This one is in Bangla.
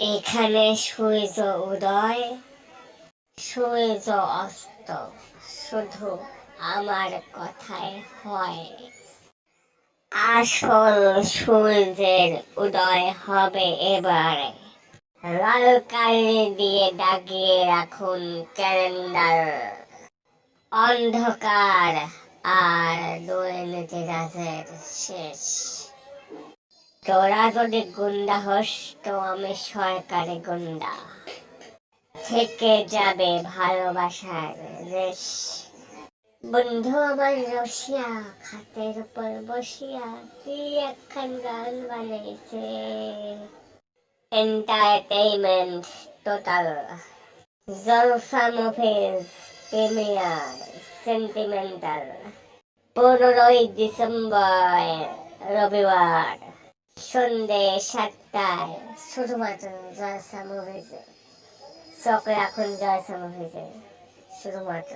এখানে সূর্য উদয়। সূর্য অস্ত, শুধু আমার কথায় হয়। আসল সূর্যের উদয় হবে এবারে। লাল কালি দিয়ে দাগিয়ে রাখুন ক্যালেন্ডার। অন্ধকার আর দুর্নীতি রাজের শেষ। তোরা যদি গুন্ডা হস, তো আমি সরকারি গুন্ডা। থেকে যাবে ভালোবাসার বন্ধু আমার রসিয়া খাতের উপর বসিয়া কি একখান গান entertainment total Jalsha movies premiere sentimental পনেরোই ডিসেম্বর রবিবার। সন্ধে সাতটায় শুধুমাত্র জয়সা মুভিজে চোখ রাখুন জয়সা মুভিজে শুধুমাত্র